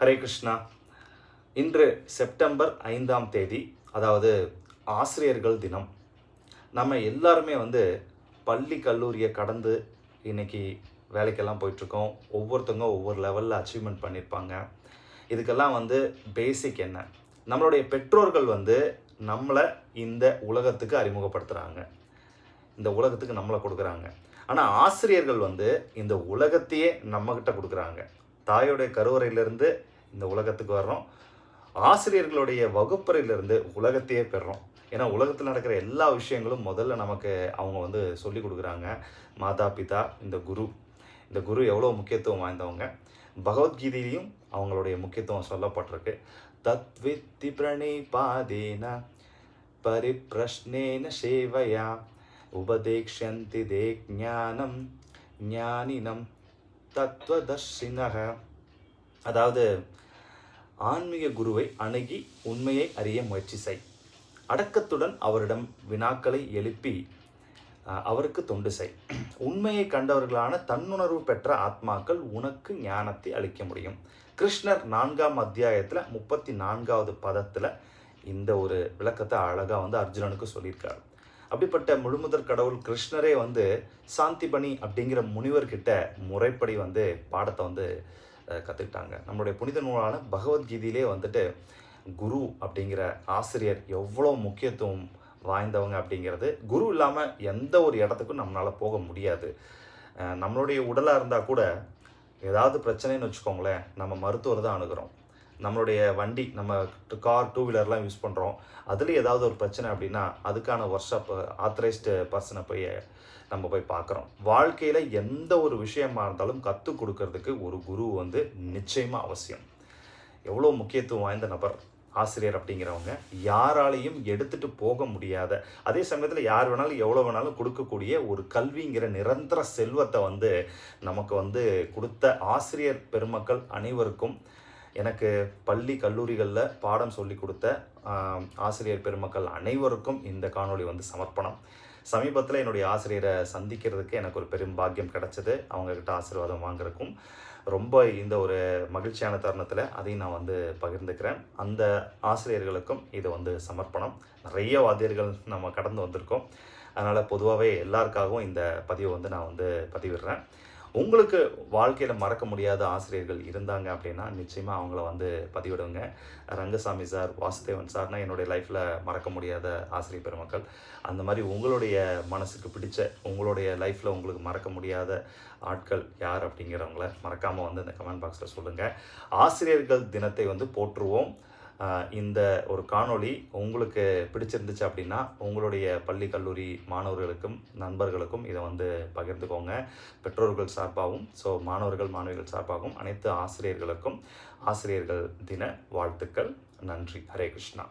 ஹரே கிருஷ்ணா. இன்று செப்டம்பர் ஐந்தாம் தேதி அதாவது ஆசிரியர்கள் தினம். நம்ம எல்லாருமே வந்து பள்ளி கல்லூரியை கடந்து இன்னைக்கு வேலைக்கெல்லாம் போயிட்டுருக்கோம். ஒவ்வொருத்தவங்க ஒவ்வொரு லெவலில் அச்சீவ்மெண்ட் பண்ணியிருப்பாங்க. இதுக்கெல்லாம் வந்து பேசிக் என்ன? நம்மளுடைய பெற்றோர்கள் வந்து நம்மளை இந்த உலகத்துக்கு அறிமுகப்படுத்துகிறாங்க இந்த உலகத்துக்கு நம்மளை கொடுக்குறாங்க. ஆனால் ஆசிரியர்கள் வந்து இந்த உலகத்தையே நம்மக்கிட்ட கொடுக்குறாங்க. தாயோடைய கருவறையிலிருந்து இந்த உலகத்துக்கு வர்றோம். ஆசிரியர்களுடைய வகுப்பறையிலிருந்து உலகத்தையே பெறுறோம். ஏன்னா உலகத்தில் நடக்கிற எல்லா விஷயங்களும் முதல்ல நமக்கு அவங்க வந்து சொல்லி கொடுக்குறாங்க. மாதா பிதா இந்த குரு. இந்த குரு எவ்வளோ முக்கியத்துவம் வாய்ந்தவங்க? பகவத்கீதையிலையும் அவங்களுடைய முக்கியத்துவம் சொல்லப்பட்டிருக்கு. தத்வித்தி பிரணிபாதேன பரிப்ரஷ்னேன சேவையா உபதேக்ஷந்தி தே ஞானம் ஞானினம் தத்துவதர்ஷினக அதாவது ஆன்மீக குருவை அணுகி உண்மையை அறிய முயற்சி செய். அடக்கத்துடன் அவரிடம் வினாக்களை எழுப்பி அவருக்கு தொண்டு செய். உண்மையை கண்டவர்களான தன்னுணர்வு பெற்ற ஆத்மாக்கள் உனக்கு ஞானத்தை அளிக்க முடியும். கிருஷ்ணர் நான்காம் அத்தியாயத்தில் முப்பத்தி நான்காவது பதத்தில் இந்த ஒரு விளக்கத்தை அழகாக வந்து அர்ஜுனனுக்கு சொல்லியிருக்காரு. அப்படிப்பட்ட முழுமுதற் கடவுள் கிருஷ்ணரே வந்து சாந்திபணி அப்படிங்கிற முனிவர்கிட்ட முறைப்படி வந்து பாடத்தை வந்து கற்றுக்கிட்டாங்க நம்மளுடைய புனித நூலான பகவத்கீதையிலே வந்துட்டு குரு அப்படிங்கிற ஆசிரியர் எவ்வளோ முக்கியத்துவம் வாய்ந்தவங்க அப்படிங்கிறது குரு இல்லாமல் எந்த ஒரு இடத்துக்கும் நம்மளால் போக முடியாது. நம்மளுடைய உடலாக இருந்தால் கூட ஏதாவது பிரச்சனைன்னு வச்சுக்கோங்களேன் நம்ம மருத்துவர் தான் அணுகிறோம். நம்மளுடைய வண்டி நம்ம கார் டூ வீலர்லாம் யூஸ் பண்ணுறோம் அதில் ஏதாவது ஒரு பிரச்சனை அப்படின்னா அதுக்கான ஒர்க் ஷாப் ஆத்தரைஸ்டு பர்சனை போய் நம்ம போய் பார்க்குறோம். வாழ்க்கையில் எந்த ஒரு விஷயமா இருந்தாலும் கற்றுக் கொடுக்கறதுக்கு ஒரு குரு வந்து நிச்சயமாக அவசியம். எவ்வளோ முக்கியத்துவம் வாய்ந்த நபர் ஆசிரியர் அப்படிங்கிறவங்க யாராலையும் எடுத்துட்டு போக முடியாத அதே சமயத்தில் யார் வேணாலும் எவ்வளோ வேணாலும் கொடுக்கக்கூடிய ஒரு கல்விங்கிற நிரந்தர செல்வத்தை வந்து நமக்கு வந்து கொடுத்த ஆசிரியர் பெருமக்கள் அனைவருக்கும் எனக்கு பள்ளி கல்லூரிகளில் பாடம் சொல்லி கொடுத்த ஆசிரியர் பெருமக்கள் அனைவருக்கும் இந்த காணொளி வந்து சமர்ப்பணம். சமீபத்தில் என்னுடைய ஆசிரியரை சந்திக்கிறதுக்கு எனக்கு ஒரு பெரும் பாக்கியம் கிடச்சிது. அவங்கக்கிட்ட ஆசீர்வாதம் வாங்குறதுக்கும் ரொம்ப இந்த ஒரு மகிழ்ச்சியான தருணத்தில் அதையும் நான் வந்து பகிர்ந்துக்கிறேன். அந்த ஆசிரியர்களுக்கும் இது வந்து சமர்ப்பணம். நிறைய வாத்தியர்கள் நம்ம கடந்து வந்திருக்கோம். அதனால் பொதுவாகவே எல்லாருக்காகவும் இந்த பதிவை வந்து நான் வந்து பதிவிடுறேன். உங்களுக்கு வாழ்க்கையில் மறக்க முடியாத ஆசிரியர்கள் இருந்தாங்க அப்படின்னா நிச்சயமாக அவங்கள வந்து பதிவிடுங்க. ரங்கசாமி சார் வாசுதேவன் சார்னால் என்னுடைய லைஃப்பில் மறக்க முடியாத ஆசிரியர் பெருமக்கள். அந்த மாதிரி உங்களுடைய மனசுக்கு பிடிச்ச உங்களுடைய லைஃப்பில் உங்களுக்கு மறக்க முடியாத ஆட்கள் யார் அப்படிங்கிறவங்கள மறக்காமல் வந்து இந்த கமெண்ட் பாக்ஸில் சொல்லுங்கள் ஆசிரியர்கள் தினத்தை வந்து போற்றுவோம். இந்த ஒரு காணொளி உங்களுக்கு பிடிச்சிருந்துச்சு அப்படின்னா உங்களுடைய பள்ளி கல்லூரி மாணவர்களுக்கும் நண்பர்களுக்கும் இதை வந்து பகிர்ந்துக்கோங்க. பெற்றோர்கள் சார்பாகவும் ஸோ மாணவர்கள் மாணவிகள் சார்பாகவும் அனைத்து ஆசிரியர்களுக்கும் ஆசிரியர்கள் தின வாழ்த்துக்கள். நன்றி. ஹரே கிருஷ்ணா.